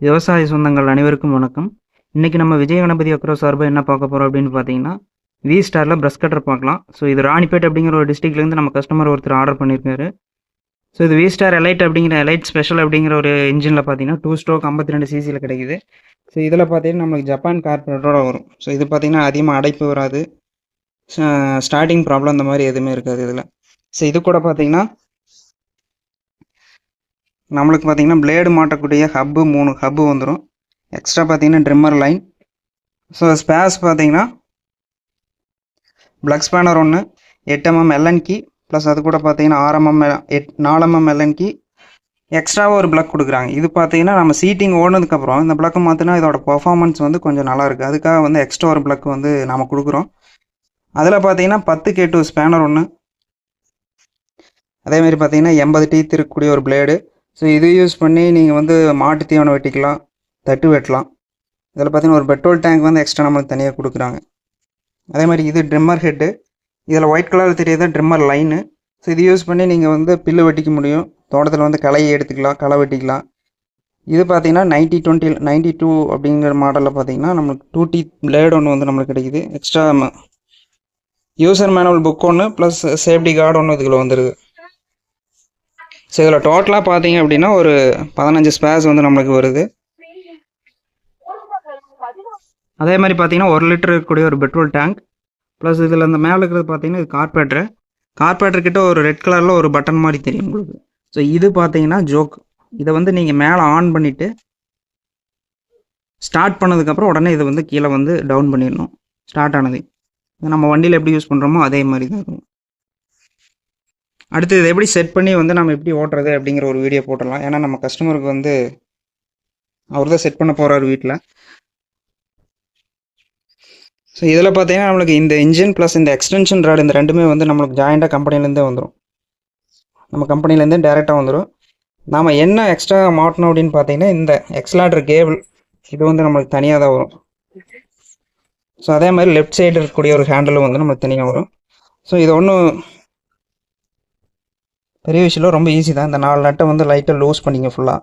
விவசாய சொந்தங்கள் அனைவருக்கும் வணக்கம். இன்றைக்கி நம்ம விஜய கணபதி அக்ரோ சார்பாக என்ன பார்க்க போகிறோம் அப்படின்னு பார்த்தீங்கன்னா வி ஸ்டாரில் ப்ரஷ் கட்டர் பார்க்கலாம். ஸோ இது ராணிப்பேட் அப்படிங்கிற ஒரு டிஸ்ட்ரிக்ட்லேருந்து நம்ம கஸ்டமர் ஒருத்தர் ஆர்டர் பண்ணியிருக்காரு. ஸோ இது வி ஸ்டார் எலைட் அப்படிங்கிற எலைட் ஸ்பெஷல் அப்படிங்கிற ஒரு இன்ஜினில் பார்த்தீங்கன்னா டூ ஸ்ட்ரோக் ஐம்பத்தி ரெண்டு சிசியில் கிடைக்குது. ஸோ இதில் பார்த்தீங்கன்னா நம்மளுக்கு ஜப்பான் கார்பரேட்டோட வரும். ஸோ இது பார்த்தீங்கன்னா அதிகமாக அடைப்பு வராது. ஸ்டார்டிங் ப்ராப்ளம் அந்த மாதிரி எதுவுமே இருக்காது இதில். ஸோ இது கூட பார்த்தீங்கன்னா நம்மளுக்கு பார்த்தீங்கன்னா பிளேடு மாட்டக்கூடிய ஹப்பு மூணு ஹப்பு வந்துடும் எக்ஸ்ட்ரா பார்த்தீங்கன்னா ட்ரிம்மர் லைன் ஸோ ஸ்பேஸ் பார்த்தீங்கன்னா பிளக் ஸ்பேனர் ஒன்று எட்டு எம்எம் எல்என் கி ப்ளஸ் அது கூட பார்த்தீங்கன்னா ஆறு எம்எம் எட் நாலு எம்எம் எல்என் கி எக்ஸ்ட்ராவாக ஒரு பிளக் கொடுக்குறாங்க. இது பார்த்தீங்கன்னா நம்ம சீட்டிங் ஓடுனதுக்கப்புறம் இந்த பிளக்கை மாற்றினா இதோட பர்ஃபார்மன்ஸ் வந்து கொஞ்சம் நல்லாயிருக்கு அதுக்காக வந்து எக்ஸ்ட்ரா ஒரு பிளக் வந்து நம்ம கொடுக்குறோம். அதில் பார்த்தீங்கன்னா பத்து கே டூ ஸ்பேனர் ஒன்று அதேமாரி பார்த்தீங்கன்னா எண்பது டீத் இருக்கக்கூடிய ஒரு பிளேடு ஸோ இது யூஸ் பண்ணி நீங்கள் வந்து மாட்டு தீவனம் வெட்டிக்கலாம் தட்டு வெட்டலாம். இதில் பார்த்தீங்கன்னா ஒரு பெட்ரோல் டேங்க் வந்து எக்ஸ்ட்ரா நம்மளுக்கு தனியாக கொடுக்குறாங்க. அதே மாதிரி இது ட்ரிம்மர் ஹெட்டு இதில் ஒயிட் கலரில் தெரியாத ட்ரிம்மர் லைனு ஸோ இது யூஸ் பண்ணி நீங்கள் வந்து பில்லு வெட்டிக்க முடியும். தோட்டத்தில் வந்து களையை எடுத்துக்கலாம் களை வெட்டிக்கலாம். இது பார்த்தீங்கன்னா நைன்ட்டி டுவெண்ட்டி நைன்ட்டி டூ அப்படிங்கிற மாடலில் பார்த்தீங்கன்னா நம்மளுக்கு டூ டி பிளேடு ஒன்று வந்து நம்மளுக்கு கிடைக்குது. எக்ஸ்ட்ரா யூசர் மேனுவல் புக் ஒன்று ப்ளஸ் சேஃப்டி கார்டு ஒன்று இதில் வந்துடுது ஸோ இதில் டோட்டலாக பார்த்தீங்க அப்படின்னா ஒரு பதினஞ்சு ஸ்பேர்ஸ் வந்து நம்மளுக்கு வருது. அதே மாதிரி பார்த்தீங்கன்னா ஒரு லிட்டர் இருக்கக்கூடிய ஒரு பெட்ரோல் டேங்க் ப்ளஸ் இதில் அந்த மேலே இருக்கிறது பார்த்தீங்கன்னா இது கார்பரேட்டரு கார்பேட்டர்கிட்ட ஒரு ரெட் கலரில் ஒரு பட்டன் மாதிரி தெரியும் உங்களுக்கு. ஸோ இது பார்த்தீங்கன்னா ஜோக் இதை வந்து நீங்கள் மேலே ஆன் பண்ணிவிட்டு ஸ்டார்ட் பண்ணதுக்கப்புறம் உடனே இதை வந்து கீழே வந்து டவுன் பண்ணிடணும். ஸ்டார்ட் ஆனது. நம்ம வண்டியில் எப்படி யூஸ் பண்ணுறோமோ அதே மாதிரி தான் இருக்கும். அடுத்து இதை எப்படி செட் பண்ணி வந்து நம்ம எப்படி ஓட்டுறது அப்படிங்கிற ஒரு வீடியோ போட்டுடலாம். ஏன்னா நம்ம கஸ்டமருக்கு வந்து அவர் தான் செட் பண்ண போகிறார் வீட்டில் ஸோ இதில் பார்த்தீங்கன்னா நம்மளுக்கு இந்த இன்ஜின் ப்ளஸ் இந்த எக்ஸ்டென்ஷன் ராடு இந்த ரெண்டுமே வந்து நம்மளுக்கு ஜாயிண்டாக கம்பெனிலேருந்தே வந்துடும் நம்ம கம்பெனிலேருந்தே டேரெக்டாக வந்துடும் நாம் என்ன எக்ஸ்ட்ரா மாட்டணும் அப்படின்னு பார்த்தீங்கன்னா இந்த எக்ஸ்லாட்ரு கேபிள் இது வந்து நம்மளுக்கு தனியாக தான் வரும். ஸோ அதே மாதிரி லெஃப்ட் சைடு இருக்கக்கூடிய ஒரு ஹேண்டிலும் வந்து நம்மளுக்கு தனியாக வரும். ஸோ இது ஒன்றும் பெரிய விஷயம் ரொம்ப ஈஸி தான். இந்த நாலு நட்டை வந்து லைட்டாக லூஸ் பண்ணிங்க ஃபுல்லாக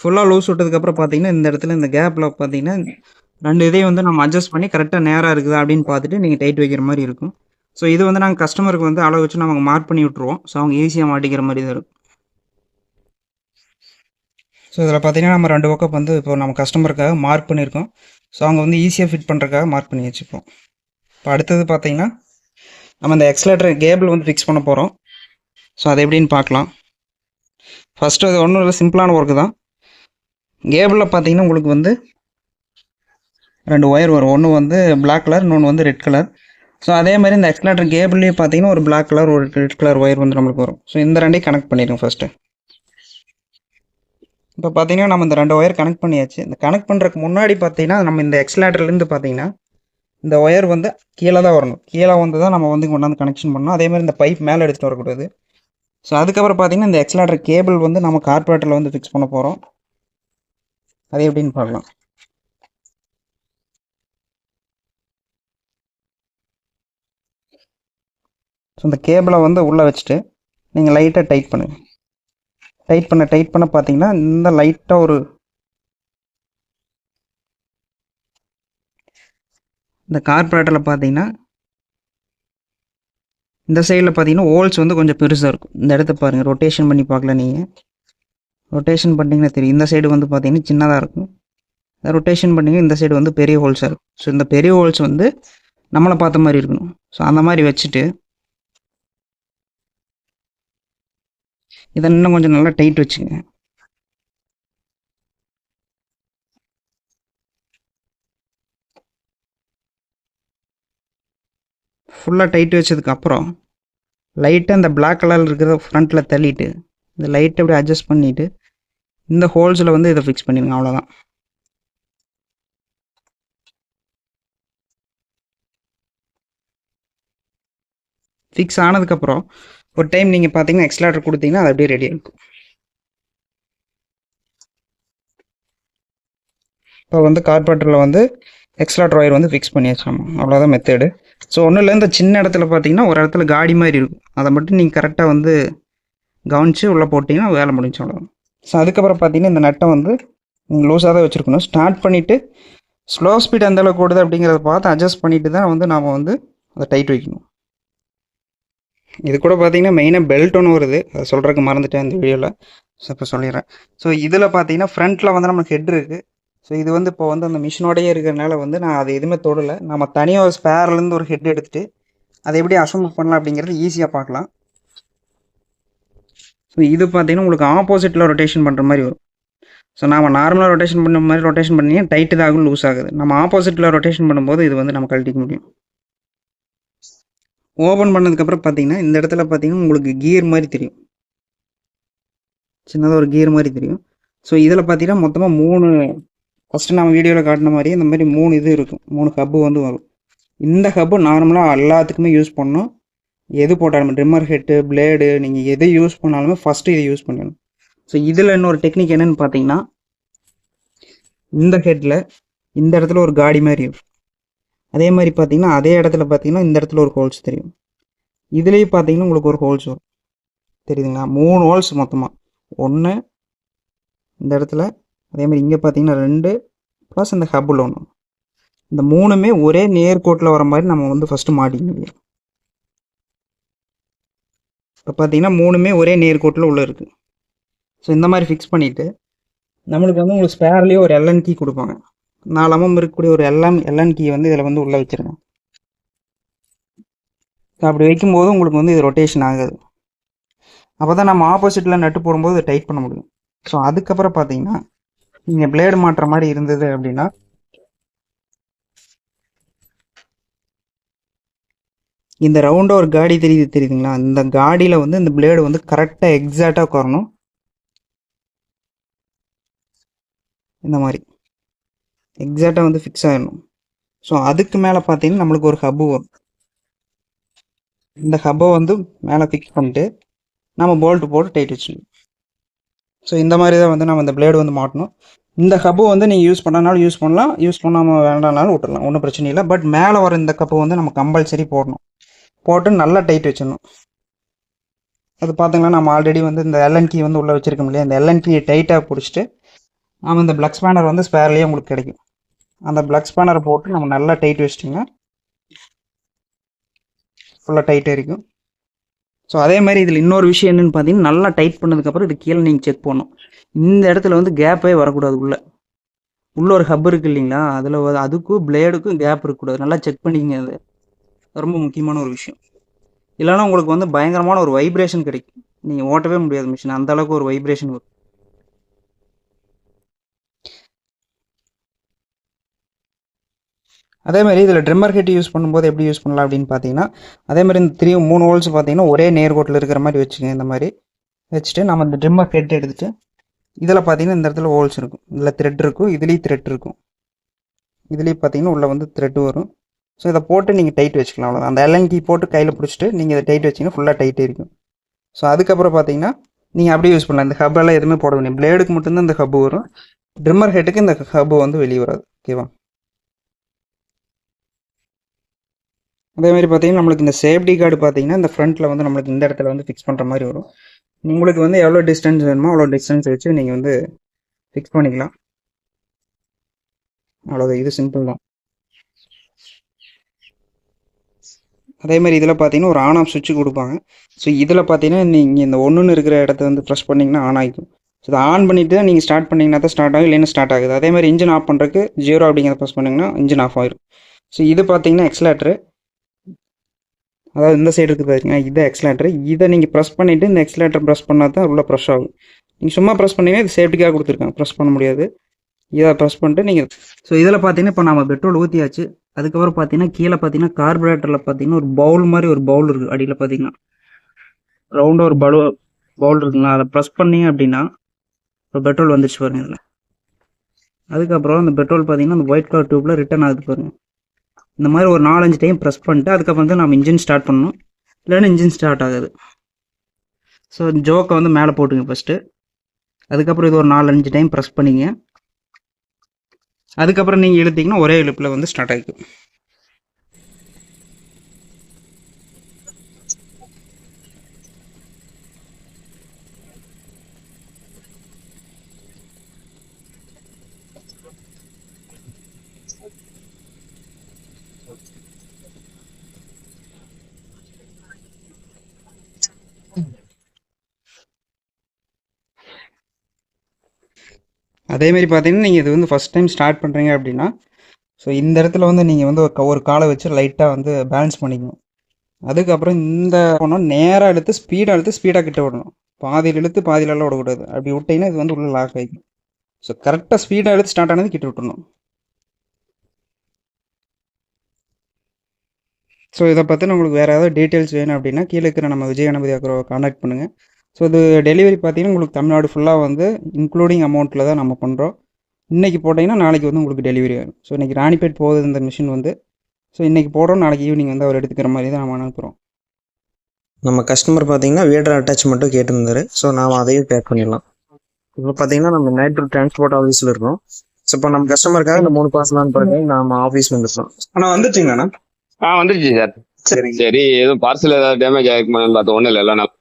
ஃபுல்லாக லூஸ் விட்டதுக்கப்புறம் பார்த்தீங்கன்னா இந்த இடத்துல இந்த கேப்பில் பார்த்தீங்கன்னா ரெண்டு இதையும் வந்து நம்ம அட்ஜஸ்ட் பண்ணி கரெக்டாக நேராக இருக்குதா அப்படின்னு பார்த்துட்டு நீங்கள் டைட் வைக்கிற மாதிரி இருக்கும். ஸோ இது வந்து நாங்கள் கஸ்டமருக்கு வந்து அளவு வச்சு நம்ம மார்க் பண்ணி விட்ருவோம் ஸோ அவங்க ஈஸியாக மாட்டிக்கிற மாதிரி தான் இருக்கும். ஸோ இதில் பார்த்தீங்கன்னா நம்ம ரெண்டு பக்கம் வந்து இப்போ நம்ம கஸ்டமருக்காக மார்க் பண்ணியிருக்கோம் ஸோ அவங்க வந்து ஈஸியாக ஃபிட் பண்ணுறதுக்காக மார்க் பண்ணி வச்சுப்போம். இப்போ அடுத்தது பார்த்தீங்கன்னா நம்ம இந்த எக்ஸ்லேட்டர் கேபிள் வந்து ஃபிக்ஸ் பண்ண போகிறோம் ஸோ அது எப்படின்னு பார்க்கலாம். ஃபஸ்ட்டு அது ஒன்றும் இல்லை சிம்பிளான ஒர்க்கு தான். கேபிளில் பார்த்தீங்கன்னா உங்களுக்கு வந்து ரெண்டு ஒயர் வரும். ஒன்று வந்து பிளாக் கலர் இன்னொன்று வந்து ரெட் கலர் ஸோ அதே மாதிரி இந்த எக்ஸ்லேட்டர் கேபிள்லேயே பார்த்தீங்கன்னா ஒரு பிளாக் கலர் ஒரு ரெட் கலர் ஒயர் வந்து நம்மளுக்கு வரும். ஸோ இந்த ரெண்டையும் கனெக்ட் பண்ணிடுங்க ஃபஸ்ட்டு இப்போ பார்த்தீங்கன்னா நம்ம இந்த ரெண்டு ஒயர் கனெக்ட் பண்ணியாச்சு. இந்த கனெக்ட் பண்ணுறதுக்கு முன்னாடி பார்த்தீங்கன்னா நம்ம இந்த எக்ஸ்லேட்டர்லேருந்து பார்த்தீங்கன்னா இந்த ஒயர் வந்து கீழே தான் வரணும். கீழே வந்து தான் நம்ம வந்து கொண்டாந்து கனெக்ஷன் பண்ணணும். அதே மாதிரி இந்த பைப் மேலே எடுத்துகிட்டு வரக்கூடாது. ஸோ அதுக்கப்புறம் பார்த்தீங்கன்னா இந்த எக்ஸ்லாட்ரு கேபிள் வந்து நம்ம கார்பரேட்டரில் வந்து ஃபிக்ஸ் பண்ண போகிறோம் அது எப்படின்னு பார்க்கலாம். ஸோ இந்த கேபிளை வந்து உள்ளே வச்சுட்டு நீங்கள் லைட்டாக டைட் பண்ணுங்கள் டைட் பண்ண டைட் பண்ண பார்த்தீங்கன்னா இந்த லைட்டாக ஒரு இந்த கார்பரேட்டரில் பார்த்தீங்கன்னா இந்த சைடில் பார்த்தீங்கன்னா ஹோல்ஸ் வந்து கொஞ்சம் பெருசாக இருக்கும். இந்த இடத்த பாருங்கள் ரொட்டேஷன் பண்ணி பார்க்கல நீங்கள் ரொட்டேஷன் பண்ணிங்கன்னா தெரியும். இந்த சைடு வந்து பார்த்தீங்கன்னா சின்னதாக இருக்கும். ரொட்டேஷன் பண்ணிங்க இந்த சைடு வந்து பெரிய ஹோல்ஸாக இருக்கும். ஸோ இந்த பெரிய ஹோல்ஸ் வந்து நம்மளை பார்த்த மாதிரி இருக்கணும். ஸோ அந்த மாதிரி வச்சுட்டு இதை இன்னும் கொஞ்சம் நல்லா டைட் வச்சுங்க ஃபுல்லாக டைட்டு வச்சதுக்கப்புறம் லைட்டாக இந்த பிளாக் கலரில் இருக்கிறத ஃப்ரண்ட்டில் தள்ளிட்டு இந்த லைட்டை அப்படியே அட்ஜஸ்ட் பண்ணிவிட்டு இந்த ஹோல்ஸில் வந்து இதை ஃபிக்ஸ் பண்ணிடுங்க அவ்வளோதான் ஃபிக்ஸ் ஆனதுக்கப்புறம் ஒரு டைம் நீங்கள் பார்த்தீங்கன்னா எக்ஸ்லாட்டர் கொடுத்தீங்கன்னா அது அப்படியே ரெடி இருக்கும். இப்போ வந்து கார்பரேட்டரில் வந்து எக்ஸ்ட்ரா ஒயர் வந்து ஃபிக்ஸ் பண்ணி வச்சாமா அவ்வளோதான் மெத்தேடு ஸோ ஒன்றும் இல்லை இந்த சின்ன இடத்துல பார்த்தீங்கன்னா ஒரு இடத்துல காடி மாதிரி இருக்கும். அதை மட்டும் நீங்கள் கரெக்டாக வந்து கவனித்து உள்ளே போட்டிங்கன்னா வேலை முடிஞ்சு அவ்வளோதான் ஸோ அதுக்கப்புறம் பார்த்தீங்கன்னா இந்த நட்டை வந்து நீங்கள் லூஸாக தான் வச்சுருக்கணும். ஸ்டார்ட் பண்ணிவிட்டு ஸ்லோ ஸ்பீட் எந்த அளவுக்கு ஓடுது அப்படிங்கிறத பார்த்து அட்ஜஸ்ட் பண்ணிட்டு தான் வந்து நாம் வந்து அதை டைட் வைக்கணும். இது கூட பார்த்தீங்கன்னா மெயினாக பெல்ட் ஒன்று வருது. அதை சொல்கிறதுக்கு மறந்துட்டேன் இந்த வீடியோவில் ஸோ இப்போ சொல்லிடுறேன். ஸோ இதில் பார்த்தீங்கன்னா ஃப்ரண்ட்டில் வந்து நம்மளுக்கு ஹெட் இருக்குது ஸோ இது வந்து இப்போ வந்து அந்த மிஷினோடயே இருக்கிறனால வந்து நான் அதை எதுவுமே தொடலை. நம்ம தனியாக ஒரு ஸ்பேர்லேருந்து ஒரு ஹெட் எடுத்துகிட்டு அதை எப்படி அசம்பிள் பண்ணலாம் அப்படிங்கிறது ஈஸியாக பார்க்கலாம். ஸோ இது பார்த்தீங்கன்னா உங்களுக்கு ஆப்போசிட்டில் ரொட்டேஷன் பண்ணுற மாதிரி வரும். ஸோ நம்ம நார்மலாக ரொட்டேஷன் பண்ண மாதிரி ரொட்டேஷன் பண்ணி டைட்டு தான் லூஸ் ஆகுது. நம்ம ஆப்போசிட்டில் ரொட்டேஷன் பண்ணும்போது இது வந்து நம்ம கழட்டிக்க முடியும். ஓப்பன் பண்ணதுக்கப்புறம் பார்த்தீங்கன்னா இந்த இடத்துல பார்த்தீங்கன்னா உங்களுக்கு கியர் மாதிரி தெரியும். சின்னதாக ஒரு கியர் மாதிரி தெரியும். ஸோ இதில் பார்த்தீங்கன்னா மொத்தமாக மூணு ஃபஸ்ட்டு நம்ம வீடியோவில் காட்டின மாதிரி இந்த மாதிரி மூணு இது இருக்கும். மூணு ஹப்பு வந்து வரும். இந்த ஹப்பு நார்மலாக எல்லாத்துக்குமே யூஸ் பண்ணணும். எது போட்டாலுமே ட்ரிம்மர் ஹெட்டு பிளேடு நீங்கள் எது யூஸ் பண்ணாலுமே ஃபஸ்ட்டு இதை யூஸ் பண்ணணும். ஸோ இதில் இன்னொரு டெக்னிக் என்னன்னு பார்த்தீங்கன்னா இந்த ஹெட்டில் இந்த இடத்துல ஒரு காடி மாதிரி இருக்கும். அதே மாதிரி பார்த்தீங்கன்னா அதே இடத்துல பார்த்தீங்கன்னா இந்த இடத்துல ஒரு ஹோல்ஸ் தெரியும். இதுலேயும் பார்த்தீங்கன்னா உங்களுக்கு ஒரு ஹோல்ஸ் வரும். தெரியுதுங்களா? மூணு ஹோல்ஸ் மொத்தமாக ஒன்று இந்த இடத்துல அதே மாதிரி இங்கே பார்த்தீங்கன்னா ரெண்டு ப்ளஸ் இந்த ஹப்பில் ஒன்று இந்த மூணுமே ஒரே நேர்கோட்டில் வர மாதிரி நம்ம வந்து ஃபஸ்ட்டு மாட்டிக்க முடியும். இப்போ பார்த்தீங்கன்னா மூணுமே ஒரே நேர்கோட்டில் உள்ளே இருக்குது ஸோ இந்த மாதிரி ஃபிக்ஸ் பண்ணிவிட்டு நம்மளுக்கு வந்து உங்களுக்கு ஸ்பேர்லேயே ஒரு எல்என் கீ கொடுப்பாங்க. நாலமும் இருக்கக்கூடிய ஒரு எல்எம் எல்என் கீ வந்து இதில் வந்து உள்ளே வச்சுருங்க. அப்படி வைக்கும்போது உங்களுக்கு வந்து இது ரொட்டேஷன் ஆகாது. அப்போ தான் நம்ம ஆப்போசிட்டில் நட்டு போடும்போது டைட் பண்ண முடியும். ஸோ அதுக்கப்புறம் பார்த்தீங்கன்னா நீங்கள் பிளேடு மாட்டுற மாதிரி இருந்தது அப்படின்னா? இந்த ரவுண்டாக ஒரு காடி தெரியுது தெரியுதுங்களா? இந்த காடியில் வந்து இந்த பிளேடு வந்து கரெக்டாக எக்ஸாக்டாக உட்காரணும். இந்த மாதிரி. எக்ஸாக்டாக வந்து ஃபிக்ஸ் ஆகிடணும் ஸோ அதுக்கு மேலே பார்த்தீங்கன்னா நம்மளுக்கு ஒரு ஹப்பு வரும். இந்த ஹப்பை வந்து மேலே ஃபிக்ஸ் பண்ணிட்டு நம்ம போல்ட்டு போட்டு டைட் வச்சுக்கணும் ஸோ இந்த மாதிரி தான் வந்து நம்ம இந்த பிளேடு வந்து மாட்டணும். இந்த கப்பு வந்து நீங்கள் யூஸ் பண்ணனாலும் யூஸ் பண்ணலாம். யூஸ் பண்ணாமல் வேண்டாம்னாலும் விட்டுடலாம் ஒன்றும் பிரச்சனை இல்லை. பட் மேலே வர இந்த கப்பு வந்து நம்ம கம்பல்சரி போடணும். போட்டு நல்லா டைட் வச்சிடணும். அது பார்த்தீங்கன்னா நம்ம ஆல்ரெடி வந்து இந்த எல்என் கீ வந்து உள்ளே வச்சுருக்கோம் இல்லையா? இந்த எல்என் கீயை டைட்டாக பிடிச்சிட்டு நம்ம இந்த பிளக் ஸ்பேனர் வந்து ஸ்பேர்லேயே உங்களுக்கு கிடைக்கும். அந்த பிளக் ஸ்பேனரை போட்டு நம்ம நல்லா டைட் வச்சிட்டிங்கன்னா ஃபுல்லாக டைட்டாக இருக்கும். ஸோ அதே மாதிரி இதில் இன்னொரு விஷயம் என்னென்னு பார்த்தீங்கன்னா நல்லா டைட் பண்ணதுக்கப்புறம் இது கீழே நீங்கள் செக் பண்ணணும் இந்த இடத்துல வந்து கேப்பே வரக்கூடாது உள்ளே. உள்ளே ஒரு ஹப் இருக்குது இல்லைங்களா? அதில் அதுக்கும் பிளேடுக்கும் கேப் இருக்கக்கூடாது. நல்லா செக் பண்ணிக்கங்க அது. ரொம்ப முக்கியமான ஒரு விஷயம். இல்லைன்னா உங்களுக்கு வந்து பயங்கரமான ஒரு வைப்ரேஷன் கிடைக்கும். நீங்கள் ஓட்டவே முடியாது மிஷின் அந்தளவுக்கு ஒரு வைப்ரேஷன் வரும். அதேமாதிரி இதில் ட்ரிம்மர் ஹெட் யூஸ் பண்ணும்போது எப்படி யூஸ் பண்ணலாம் அப்படின்னு பார்த்தீங்கன்னா அதேமாதிரி இந்த த்ரீ மூணு ஹோல்ஸ் பார்த்தீங்கன்னா ஒரே நேர்கோட்டில் இருக்கிற மாதிரி வச்சுக்கோங்க இந்த மாதிரி வச்சுட்டு நம்ம இந்த ட்ரிம்மர் ஹெட் எடுத்துகிட்டு இதில் பார்த்தீங்கன்னா இந்த இடத்துல ஹோல்ஸ் இருக்கும். இதில் த்ரெட் இருக்கும் இதுலேயும் த்ரெட் இருக்கும். இதுலேயும் பார்த்தீங்கன்னா உள்ளே வந்து த்ரெட் வரும். ஸோ இதை போட்டு நீங்கள் டைட் வச்சுக்கலாம் அவ்வளோதான் அந்த எல்என் கீ போட்டு கையில் பிடிச்சிட்டு நீங்கள் இதை டைட் வச்சிங்கன்னா ஃபுல்லாக டைட்டே இருக்கும். ஸோ அதுக்கப்புறம் பார்த்தீங்கன்னா நீங்கள் அப்படியே யூஸ் பண்ணலாம். இந்த ஹப்பெல்லாம் எதுவுமே போட வேண்டிய பிளேடுக்கு மட்டும்தான் இந்த ஹப்பு வரும். ட்ரிம்மர் ஹெட்டுக்கு இந்த ஹப்பு வந்து வெளியே வராது ஓகேவா அதே மாதிரி பார்த்தீங்கன்னா நம்மளுக்கு இந்த சேஃப்டி கார்டு பார்த்தீங்கன்னா இந்த ஃப்ரண்ட்டில் வந்து நம்மளுக்கு இந்த இடத்துல வந்து ஃபிக்ஸ் பண்ணுற மாதிரி வரும். உங்களுக்கு வந்து எவ்வளோ டிஸ்டன்ஸ் வேணுமோ அவ்வளோ டிஸ்டன்ஸ் வச்சு நீங்கள் வந்து ஃபிக்ஸ் பண்ணிக்கலாம். அவ்வளோதான் இது சிம்பிள் தான். அதே மாதிரி இதில் பார்த்தீங்கன்னா ஒரு ஆன் ஆஃப் சுவிட்ச் கொடுப்பாங்க. ஸோ இதில் பார்த்தீங்கன்னா நீங்கள் இந்த ஒன்றுன்னு இருக்கிற இடத்த வந்து ப்ரெஸ் பண்ணிங்கன்னா ஆன் ஆகிக்கும் ஸோ இதை ஆன் பண்ணிவிட்டு நீங்கள் ஸ்டார்ட் பண்ணிங்கன்னா தான் ஸ்டார்ட் ஆகும் இல்லைன்னா ஸ்டார்ட் ஆகுது. அதே மாதிரி இன்ஜின் ஆஃப் பண்ணுறதுக்கு ஜீரோ அப்படிங்கிறத ப்ரெஸ் பண்ணிங்கன்னா இன்ஜின் ஆஃப் ஆயிடும் ஸோ இது பார்த்தீங்கன்னா எக்ஸ்லேட்ரு அதாவது இந்த சைடு இருக்குது பார்த்தீங்கன்னா இதை எக்ஸ்லேட்டர் இதை நீங்கள் ப்ரெஸ் பண்ணிவிட்டு இந்த எக்ஸ்லேட்டர் ப்ரெஸ் பண்ணால் தான் உள்ளே ப்ரெஷ் ஆகும். நீங்கள் சும்மா ப்ரெஸ் பண்ணிங்கன்னா இது சேஃப்டிக்காக கொடுத்துருக்காங்க. ப்ரெஸ் பண்ண முடியாது. இதை ப்ரெஸ் பண்ணிட்டு நீங்கள் ஸோ இதில் பார்த்தீங்கன்னா இப்போ நம்ம பெட்ரோல் ஊற்றியாச்சு அதுக்கப்புறம் பார்த்தீங்கன்னா கீழே பார்த்தீங்கன்னா கார்பரேட்டரில் பார்த்தீங்கன்னா ஒரு பவுல் மாதிரி ஒரு பவுல் இருக்குது அடியில் பார்த்தீங்கன்னா ரவுண்டாக ஒரு பலு பவுல் இருக்குங்களா? அதை ப்ரெஸ் பண்ணீங்க அப்படின்னா இப்போ பெட்ரோல் வந்துடுச்சு பாருங்க இதில். அதுக்கப்புறம் அந்த பெட்ரோல் பார்த்தீங்கன்னா அந்த ஒயிட் கலர் டியூப்பில் ரிட்டர்ன் ஆகுது பாருங்கள் இந்த மாதிரி ஒரு நாலஞ்சு டைம் ப்ரெஸ் பண்ணிட்டு அதுக்கப்புறம் வந்து நம்ம இன்ஜின் ஸ்டார்ட் பண்ணணும். இல்லைன்னா இன்ஜின் ஸ்டார்ட் ஆகாது. ஸோ ஜோக்கை வந்து மேலே போட்டுங்க ஃபஸ்ட்டு அதுக்கப்புறம் இது ஒரு நாலஞ்சு டைம் ப்ரெஸ் பண்ணிங்க. அதுக்கப்புறம் நீங்கள் இழுத்தீங்கன்னா ஒரே இழுப்பில் வந்து ஸ்டார்ட் ஆகிக்கும் அதேமாரி பார்த்தீங்கன்னா நீங்கள் இது வந்து ஃபஸ்ட் டைம் ஸ்டார்ட் பண்ணுறீங்க அப்படின்னா ஸோ இந்த இடத்துல வந்து நீங்கள் வந்து ஒரு க- ஒரு காலை வச்சு லைட்டாக வந்து பேலன்ஸ் பண்ணிக்கணும். அதுக்கப்புறம் இந்த ஒன்றும் நேராக இழுத்து ஸ்பீடாக இழுத்து ஸ்பீடாக கிட்ட விடணும். பாதியில் இழுத்து பாதியிலலாம் விடக்கூடாது. அப்படி விட்டிங்கன்னா இது வந்து உள்ளே லாக் ஆகிக்கும் ஸோ கரெக்டாக ஸ்பீடாக இழுத்து ஸ்டார்ட் ஆனது கிட்ட விட்டுணும் ஸோ இதை பற்றி உங்களுக்கு வேறு ஏதாவது டீட்டெயில்ஸ் வேணும் அப்படின்னா கீழே இருக்கிற நம்ம விஜய் கணபதி அக்ரோவை காண்டாக்ட் பண்ணுங்கள் ஸோ இது டெலிவரி பார்த்தீங்கன்னா உங்களுக்கு தமிழ்நாடு ஃபுல்லாக வந்து இன்க்ளூடிங் அமௌண்ட்டில் தான் நம்ம பண்ணுறோம் இன்றைக்கி போட்டிங்கன்னா நாளைக்கு வந்து உங்களுக்கு டெலிவரி ஆகும் ஸோ இன்றைக்கி ராணிப்பேட் போகுது இந்த மிஷின் வந்து ஸோ இன்றைக்கி போடுறோம் நாளைக்கு ஈவினிங் வந்து அவர் எடுத்துக்கிற மாதிரி தான் நம்ம அனுப்புகிறோம் நம்ம கஸ்டமர் பார்த்தீங்கன்னா வீடர் அட்டாச் மட்டும் கேட்டிருந்தாரு. ஸோ நாம் அதையும் பேக் பண்ணிடலாம். இப்போ பார்த்தீங்கன்னா நம்ம நைட் டிரான்ஸ்போர்ட் ஆஃபீஸில் இருக்கோம். ஸோ இப்போ நம்ம கஸ்டமருக்காக இந்த மூணு பார்சலான்னு பிறகு நம்ம ஆஃபீஸ் வந்துருக்கோம் ஆனால் வந்துச்சுங்கண்ணா? ஆ வந்துருச்சு சார். சரிங்க. சரி எதுவும் பார்சல் ஏதாவது டேமேஜ் ஆயிருக்குமான்னு பார்த்தா ஒன்றும் இல்லை எல்லாம் நல்லா